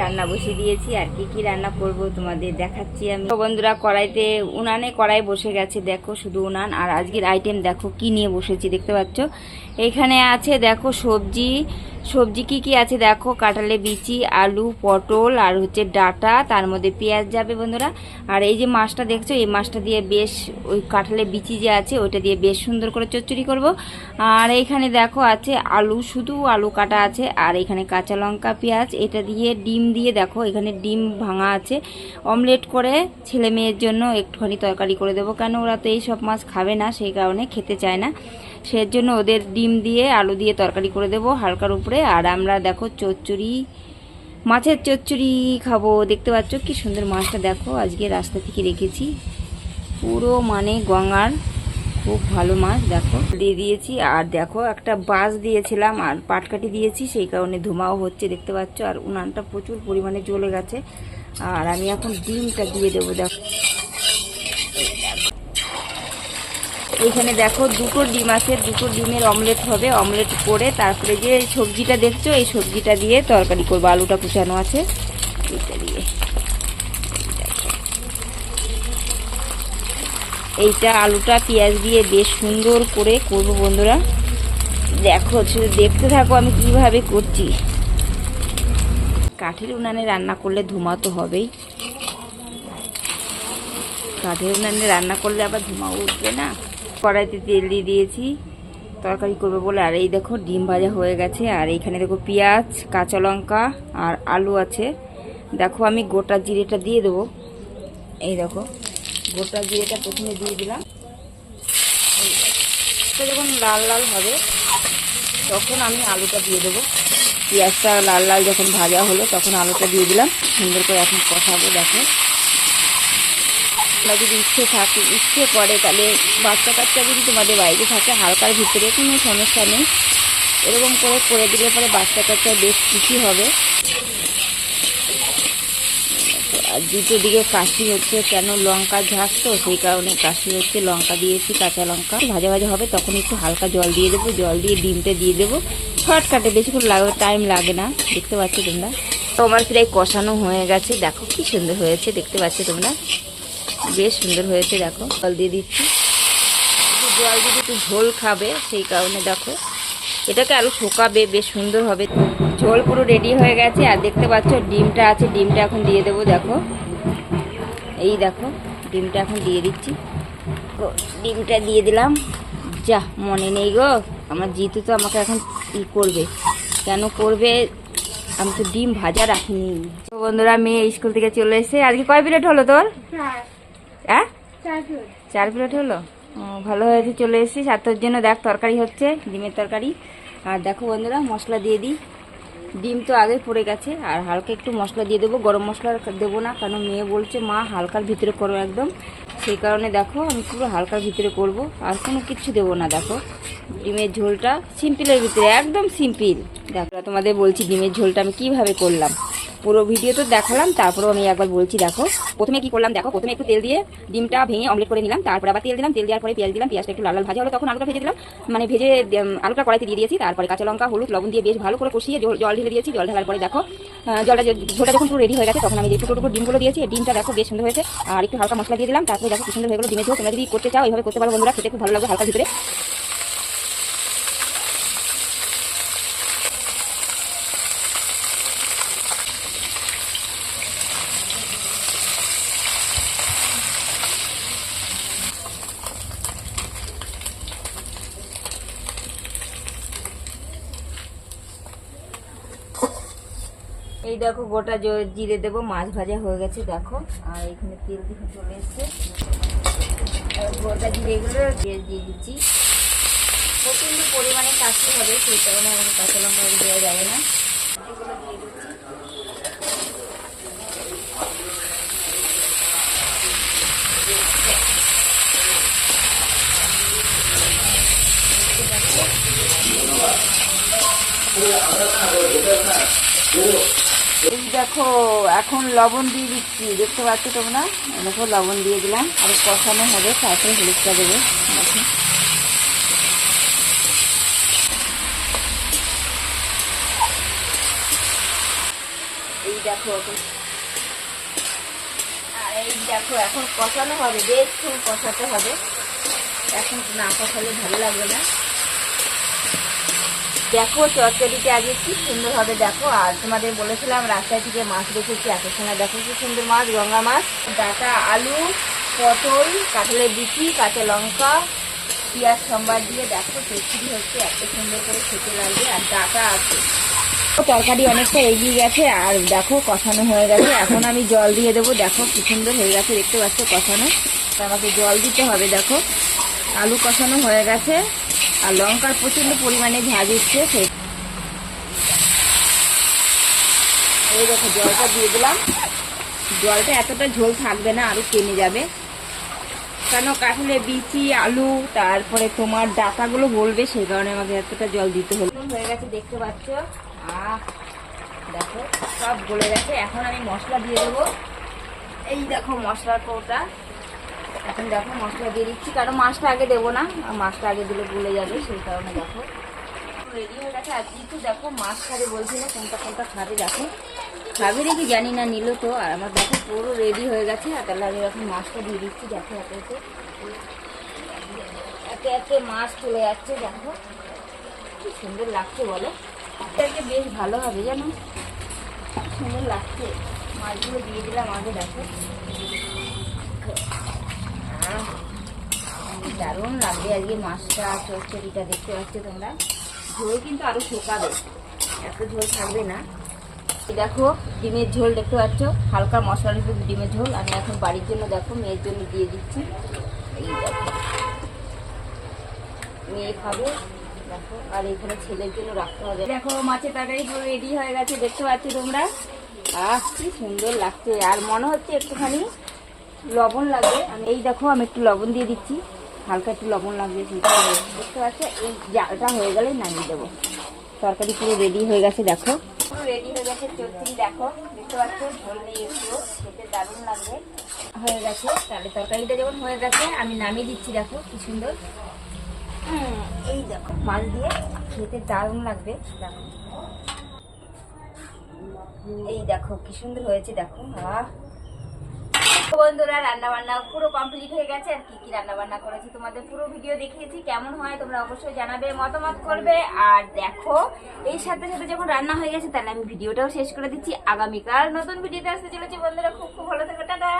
রান্না বসিয়ে দিয়েছি, আর কি কি রান্না করব তোমাদের দেখাচ্ছি আমি। বন্ধুরা, কড়াইতে উনানে কড়াই বসে গেছে, দেখো শুধু উনান, আর আজকের আইটেম দেখো কি নিয়ে বসেছি, দেখতে পাচ্ছ? এখানে আছে, দেখো সবজি সবজি কি কি আছে দেখো? কাঁঠালে বিচি, আলু, পটল, আর হচ্ছে ডাটা, তার মধ্যে পেঁয়াজ যাবে বন্ধুরা। আর এই যে মাছটা দেখছ, এই মাছটা দিয়ে বেশ ওই কাঁঠালে বিচি যে আছে, ওইটা দিয়ে বেশ সুন্দর করে চচ্চড়ি করব। আর এইখানে দেখো আছে আলু, শুধু আলু কাটা আছে, আর এখানে কাঁচা লঙ্কা, পেঁয়াজ, এটা দিয়ে ডিম দিয়ে দেখো, এখানে ডিম ভাঙা আছে। অমলেট করে ছেলে মেয়ের জন্য একটুখানি তরকারি করে দেবো, কেন ওরা তো এই সব মাছ খাবে না, সেই কারণে খেতে চায় না। সেই জন্য ওদের ডিম দিয়ে, আলু দিয়ে তরকারি করে দেবো হালকার উপরে। আর আমরা দেখো চচ্চড়ি, মাছের চচ্চড়ি খাব। দেখতে পাচ্ছ কি সুন্দর মাছটা দেখো, আজকে রাস্তা থেকে রেখেছি। পুরো মানে গঙ্গার খুব ভালো মাছ, দেখো। দিয়ে দিয়েছি, আর দেখো একটা বাস দিয়েছিলাম, আর পাটকাটি দিয়েছি, সেই কারণে ধোঁয়াও হচ্ছে, দেখতে পাচ্ছ। আর উনানটা প্রচুর পরিমাণে জ্বলে গেছে। আর আমি এখন ডিমটা দিয়ে দেবো, দেখো। এইখানে দেখো দুটো ডিম আছে, দুটো ডিমের অমলেট হবে। অমলেট করে তারপরে যে সবজিটা দেখছ, এই সবজিটা দিয়ে তরকারি করব। আলুটা কুচানো আছে। এইটা দিয়ে। এইটা আলুটা, পেঁয়াজ দিয়ে বেশ সুন্দর করে করব বন্ধুরা। দেখো, শুধু দেখতে থাকো আমি কীভাবে করছি। কাঠের উনানে রান্না করলে ধুমা তো হবেই। কাঠের উনানে রান্না করলে আবার ধুমা উঠবে না। কড়াইতে তেল দিয়ে দিয়েছি। তরকারি করবে বলে। আর এই দেখো, ডিম ভাজা হয়ে গেছে। আর এইখানে দেখো পেঁয়াজ, কাঁচা লঙ্কা আর আলু আছে। দেখো, আমি গোটা জিরেটা দিয়ে দেবো। এই দেখো, গোটা জিরেটা প্রথমে দিয়ে দিলাম। যখন লাল লাল হবে, তখন আমি আলুটা দিয়ে দেবো। পেঁয়াজটা লাল লাল যখন ভাজা হলো, তখন আলুটা দিয়ে দিলাম। সুন্দর করে এখন কষাবো, দেখো। যদি ইচ্ছে থাকে ইচ্ছে করে তাহলে বাচ্চা কাচ্চা যদি তোমাদের বাইরে থাকে, হালকার ভিতরে কোনো সমস্যা নেই। এরকম করে করে দিলে পরে বাচ্চা কাচ্চা বেশ খুশি হবে। আর দুটো দিকে কাশি হচ্ছে, কেন লঙ্কা ঝাঁস তো? সেই কারণে কাশি হচ্ছে, লঙ্কা দিয়েছি, কাঁচা লঙ্কা। ভাজা ভাজা হবে, তখন একটু হালকা জল দিয়ে দেবো, জল দিয়ে ডিমটা দিয়ে দেবো। শর্টকাটে বেশিক্ষণ লাগবে টাইম লাগে না, দেখতে পাচ্ছ তোমরা? তো আমার প্রায় কষানো হয়ে গেছে, দেখো কি সুন্দর হয়েছে, দেখতে পাচ্ছ তোমরা? বেশ সুন্দর হয়েছে, দেখো। জল দিয়ে দিচ্ছি। জল যদি একটু ঝোল খাবে, সেই কারণে দেখো। এটাকে আরও শুকাবে, বেশ সুন্দর হবে। ঝোল পুরো রেডি হয়ে গেছে, আর দেখতে পাচ্ছ ডিমটা আছে, ডিমটা এখন দিয়ে দেবো, দেখো। এই দেখো, ডিমটা এখন দিয়ে দিচ্ছি। ডিমটা দিয়ে দিলাম। যা, মনে নেই গো। আমার জিতু তো আমাকে এখন ই করবে। কেন করবে? আমি তো ডিম ভাজা রাখিনি। বন্ধুরা, মেয়ে স্কুল থেকে চলে এসে আজকে কয় প্লেট হলো তোর? হ্যাঁ? চার প্লেট হলো? ভালো হয়েছে চলে এসেছিস আর তোর জন্য দেখ তরকারি হচ্ছে ডিমের তরকারি। আর দেখো বন্ধুরা মশলা দিয়ে দিই। ডিম তো আগে পড়ে গেছে আর হালকা একটু মশলা দিয়ে দেবো। গরম মশলা দেবো না কারণ মেয়ে বলছে মা হালকার ভিতরে করো একদম। সেই কারণে দেখো আমি পুরো হালকার ভিতরে করব আর কোনো কিছু দেবো না দেখো। ডিমের ঝোলটা সিম্পিলের ভিতরে একদম সিম্পিল দেখো তোমাদের বলছি ডিমের ঝোলটা আমি কীভাবে করলাম। পুরো ভিডিও তো দেখালাম, তারপরেও আমি একবার বলছি, দেখো, প্রথমে কি করলাম, দেখো, প্রথমে একটু তেল দিয়ে ডিমটা ভেঙে অমলেট করে নিলাম, তারপরে আবার তেল দিলাম, তেল দেওয়ার পরে পেঁয়াজ দিলাম, পেঁয়াজটা একটু লাল লাল ভাজা হলো, তখন আলুটা ভেজে দিলাম মানে ভেজে আলুটা কড়াইতে দিয়ে দিয়েছি, তারপরে কাঁচা লঙ্কা, হলুদ, লবণ দিয়ে বেশ ভালো করে কষিয়ে জল ঢেলে দিয়েছি, জল ঢালার পরে দেখো জলটা ঝোলটা যখন পুরো রেডি হয়ে গেছে, তখন আমি যে টুকরো ডিমগুলো দিয়েছি ডিমটা দেখো বেশ সুন্দর হয়েছে, আর একটু হালকা মশলা দিয়ে দিলাম, তারপরে দেখো সুন্দর হয়ে গেলো, ডিমের ঝোল, তোমরা যদি করতে চাও, এইভাবে করতে পারো বন্ধুরা, খেতে খুব ভালো লাগবে হালকা ভিতরে। এই দেখো গোটা জিরে দেবো, মাছ ভাজা হয়ে গেছে, দেখো। আর এখানে তেল দিয়ে চলে এসছে। গোটা জিরেগুলো দিয়ে দিয়ে দিচ্ছি। প্রচণ্ড পরিমাণে কাশতে হবে, সেই কারণে আমাকে কাঁচা লঙ্কা দেওয়া যাবে না। এগুলো দিয়ে দিচ্ছি। এই দেখো, এখন লবণ দিয়ে দিচ্ছি। দেখতে পাচ্ছ তোমরা? দেখো, লবণ দিয়ে দিলাম। আর কষানো হবে, তারপরে হলুদটা দেবো। এই দেখো। আর এই দেখো, এখন কষানো হবে। বেশক্ষণ কষাতে হবে। এখন না কষালে ভালো লাগবে না। দেখো চচ্চড়িতে আজকে কি সুন্দর হবে দেখো। আর তোমাদের বলেছিলাম, রাস্তায় থেকে মাছ রেখেছি এত সময় দেখো কি সুন্দর মাছ, গঙ্গা মাছ। ডাটা আলু, পটল, কাঁঠালের বিচি, কাঁচা লঙ্কা, পেঁয়াজ সম্বার দিয়ে দেখো, টেস্টি হচ্ছে, এত সুন্দর করে খেতে লাগবে। আর ডাটা আছে। তরকারি অনেকটা এগিয়ে গেছে, আর দেখো, কষানো হয়ে গেছে। এখন আমি জল দিয়ে দেবো। দেখো, কি সুন্দর হয়ে গেছে, দেখতে পাচ্ছ, কষানো। আমাকে জল দিতে হবে, দেখো। আলু কষানো হয়ে গেছে। আর লঙ্কার প্রচণ্ড পরিমাণে ঝাঁজ উঠছে সেই দেখো, জলটা দিয়ে দিলাম। জলটা এতটা ঝোল থাকবে না, আরও টেনে যাবে। কেন কাঁঠালে বিচি, আলু, তারপরে তোমার ডাটাগুলো বলবে সেই কারণে আমাকে এতটা জল দিতে হলো। হয়ে গেছে, দেখতে পাচ্ছ? আহ, দেখো, সব গলে গেছে। এখন আমি মশলা দিয়ে দেবো। এই দেখো মশলার কৌটা। এখন দেখো মশলা দিয়ে দিচ্ছি, কারণ মাছটা আগে দেবো না, আর মাছটা আগে দিলে গলে যাবে, সেই কারণে দেখো। রেডি হয়ে গেছে, আর কিছু দেখো মাছ খাবে বলছি না, কোনটা কোনটা খাবে দেখো। খাবে নাকি জানি না নিল তো, আর আমার দেখো পুরো রেডি হয়ে গেছে, আর তাহলে আমি এখন মাছটা দিয়ে দিচ্ছি, দেখো একে একে। একে একে মাছ চলে যাচ্ছে, দেখো। কি সুন্দর লাগছে বলো। এটাকে বেশ ভালো হবে জানো। সুন্দর লাগছে। মাছগুলো দিয়ে দিলাম আগে, দেখো। দারুণ লাগবে আজকে মাছটা, চচ্চড়িটা দেখতে পাচ্ছ তোমরা। ঝোল কিন্তু আরও শুকাবে, এত ঝোল থাকবে না। দেখো, ডিমের ঝোল দেখতে পাচ্ছ, হালকা মশলা দিয়ে ডিমের ঝোল। আমি এখন বাড়ির জন্য দেখো, মেয়ের জন্য দিয়ে দিচ্ছি। এই দেখো, মেয়ে খাবে, দেখো, আর এখানে ছেলের জন্য রাখতে হবে। দেখো, মাছের তরকারি রেডি হয়ে গেছে, দেখতে পাচ্ছ তোমরা? আহ, কি সুন্দর লাগছে, আর মনে হচ্ছে একটুখানি লবণ লাগবে আমি এই দেখো, আমি একটু লবণ দিয়ে দিচ্ছি। হালকা একটু লবণ লাগবে দেখতে পাচ্ছ, এই জালটা হয়ে গেলে নামিয়ে দেবো। তরকারি পুরো রেডি হয়ে গেছে, দেখো। পুরো রেডি হয়ে গেছে, চচ্চড়ি দেখো। দেখতে পাচ্ছ, ঝোল নেই একটু, খেতে দারুণ লাগবে। হয়ে গেছে, তাহলে তরকারিটা যখন হয়ে গেছে, আমি নামিয়ে দিচ্ছি, দেখো, কি সুন্দর। এই দেখো, মাছ দিয়ে খেতে দারুণ লাগবে, দেখো। এই দেখো, কি সুন্দর হয়েছে, দেখো আহ বন্ধুরা, রান্নাবান্না পুরো কমপ্লিট হয়ে গেছে। আর কি কি রান্নাবান্না করেছি তোমাদের পুরো ভিডিও দেখিয়েছি। কেমন হয় তোমরা অবশ্যই জানাবে, মতামত করবে। আর দেখো এই সাথে সাথে যখন রান্না হয়ে গেছে, তাহলে আমি ভিডিওটাও শেষ করে দিচ্ছি। আগামীকাল নতুন ভিডিওতে আসতে চলেছি। বন্ধুরা, খুব খুব ভালো থাকো। টাটা!